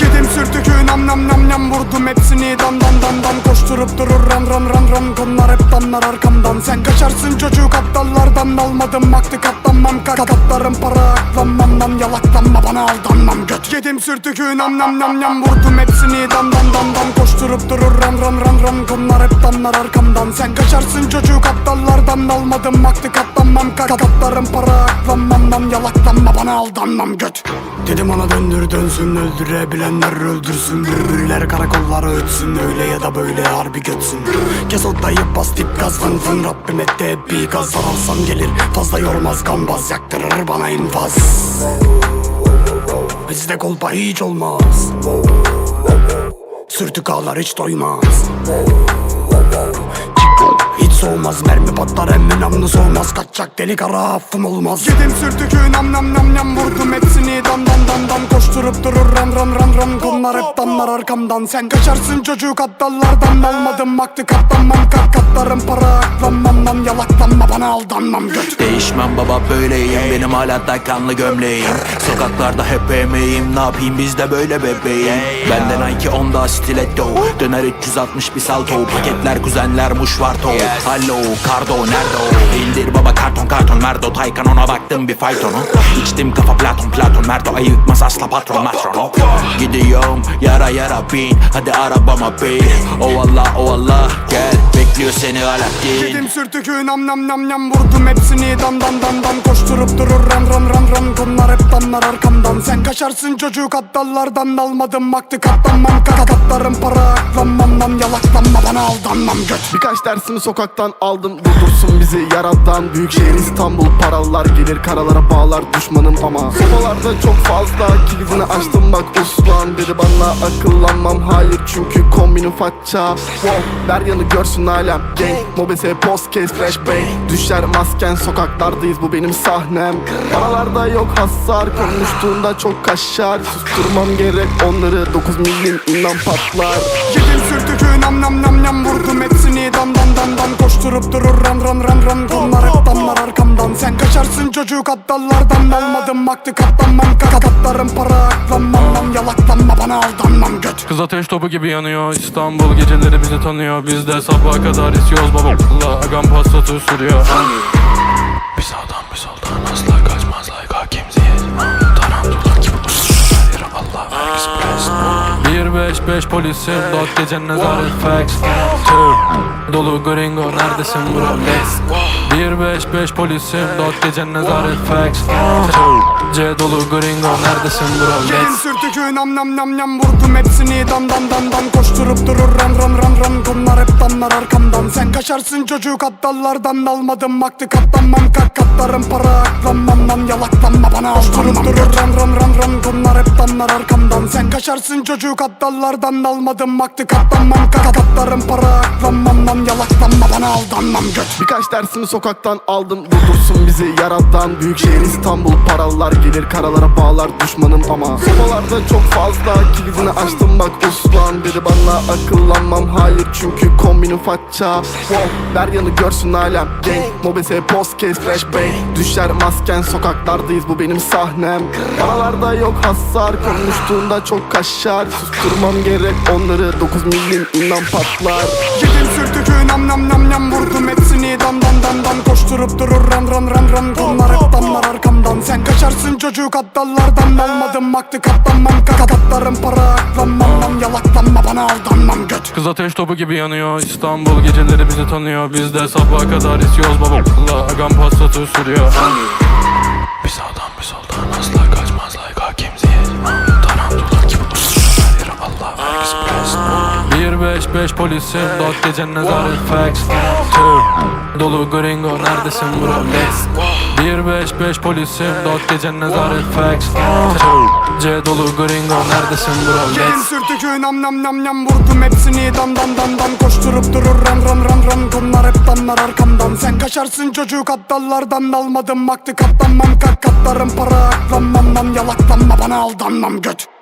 Yedim sürtük nam nam nam nam vurdum hepsini. Dan dan dan dan Koşturup durur. Ran ran ran ran Konular hep damlar arkamdan. Sen kaçarsın çocuk aptallardan. Almadım vakti katlanmam. Ka Katlarım para aklanmam. Lan Yalaklanma bana aldanmam. Göt Yedim sürtükü. Nam nam nam nam Vurdum hepsini. Dan dan dan dan Koşturup durur. Ran ran ran ran Konular hep damlar arkamdan. Sen kaçarsın çocuk aptallardan. Almadım vakti katlanmam. Ka Katlarım para aklanmam. Lan Yalaklanma bana aldanmam. Göt. Dedim ona döndür dönsün Öldürebilenler öldürsün Bülbüller karakollara ötsün Öyle ya da böyle harbi götsün. Kes odayı bas dip gaz fın fın. Rabbim etti hep bir gaz Saralsam gelir. Fazla yormaz gambaz Yaktırır bana infaz. Bizde kolpa hiç olmaz. Sürtük ağlar hiç doymaz soğumaz. Mermi patlar emmi namlu soğumaz. Kaçacak delik ara affım olmaz. Yedim sürtükü nam nam nam nam. Vurdum hepsini dan dan dan dan Koşturup durur ran ran ran ran Bunlar hep damlar arkamdan. Sen kaçarsın çocuk aptallardan. Almadım vakti katlanmam. Kat katlarım para aklanmam lan. Yalaklanma bana aldanmam. Göt. Değişmem baba böyleyim. Benim hala da kanlı gömleğim Sokaklarda hep emeğim Ne yapayım biz de böyle bebeğim. Benden Nike onda stiletto. Döner 360 bir salto. Paketler kuzenler muşvarto Hallo kardo nerede o? İndir baba karton karton Merdo. Taycan ona baktım bir faytonu. İçtim kafa platon platon Merdo. Ayıkmaz asla patron matron Gidiyorum yara yara bin. Hadi arabama bin. O Allah o Allah Gel. Bekliyor seni Alaaddin Yedim sürtükü nam nam nam nam. Vurdum hepsini dan dan dan dan Koşturup durur ran ran ran ran Bunlar hep damlar arkamdan. Sen kaçarsın çocuk aptallardan. Almadım vakti katlanmam. Kat Katlarım para aklanmam lan Yalaklanma bana aldanmam. Göt. Birkaç dersimi sokaktan aldım. Durdursun bizi yaradan. Büyük şehir İstanbul. Paralar gelir Karalara bağlar düşmanım ama. Sobalarda çok fazla kilidini açtım. Bak uslan Dedi bana akıllanmam. Hayır çünkü kombinim faça Wow Beryan'ı görsün alem. Gang Mobese post case flash bang Düşer masken sokaklardayız. Bu benim sahnem. Paralarda yok hasar konuştuğunda çok kaşar. Susturmam gerek onları 9 milim inan patlar. Yedim sürtükü nam nam nam nam Vurdum hepsini dan dan dan dan Koşturup durur ran ran ran ran Bunlar hep damlar arkamdan. Sen kaçarsın çocuk aptallardan. Almadım vakti katlanmam. Kat Katlarım para aklanmam. Lan Yalaklanma bana aldanmam göt. Kız ateş topu gibi yanıyor. İstanbul geceleri bizi tanıyor. Biz de sabaha kadar istiyoruz baba. Allah agam pasatı sürüyor. Bir sağdan bir soldan asla 155 polisim. Dot gece nezaret Two. Dolu gringo neredesin bro let's 155 polisim. Dot gece nezaret Two. C dolu gringo neredesin bro let's sürtükü nam nam nam nam. Vurdum hepsini dan dan dan dan Koşturup durur ran ran ran ran Bunlar hep damlar arkamdan. Sen kaçarsın çocuk aptallardan Almadım vakti katlanmam kat Katlarım para. Aklanmam lan Yalaklanma bana. Aldanmam durur ran ran ran Bunlar hep damlar arkamdan. Sen kaçarsın çocuk aptallardan Almadım vakti katlanmam kat Katlarım para aklanmam lan. Yalaklanma bana aldanmam göt. Birkaç dersimi sokaktan aldım. Durdursun bizi yaradan Büyük şehir İstanbul paralar gelir Karalara bağlar düşmanım ama. Sobalarda çok fazla kilidini açtım. Bak uslan Dedi bana akıllanmam. Hayır çünkü kombinim faça. Wow. Beryan'ı görsün alem. Gang Mobese post case flash bang Düşer masken sokaklardayız. Bu benim sahnem. Paralarda yok hasar konuştuğunda çok kaşar. Susturmam gerek onları 9 milim inan patlar. Yedim sürtükü nam nam nam nam Vurdum hepsini. Dan dan dan dan Koşturup durur ran ran ran ran Bunlar hep damlar arkamdan. Sen kaçarsın çocuk aptallardan. Almadım vakti katlanmam. Kat Katlarım para aklanmam. Lan Yalaklanma bana aldanmam göt. Kız ateş topu gibi yanıyor. İstanbul geceleri bizi tanıyor. Biz de sabaha kadar istiyoruz baba. Allah agam pasatı sürüyor. Bir sağdan bir soldan 155 polisim Dot gece nezaret facts Two. Dolu gringo neredesin bro? Let's 155 polisim Dot gece nezaret facts Two. C dolu gringo neredesin bro? Let's sürtükü nam nam nam nam Vurdum hepsini. Dan dan dan dan Koşturup durur ran ran ran ran Bunlar hep damlar arkamdan. Sen kaçarsın çocuk aptallardan Almadım vakti katlanmam kat Katlarım para aklanmam lan Yalaklanma bana aldanmam göt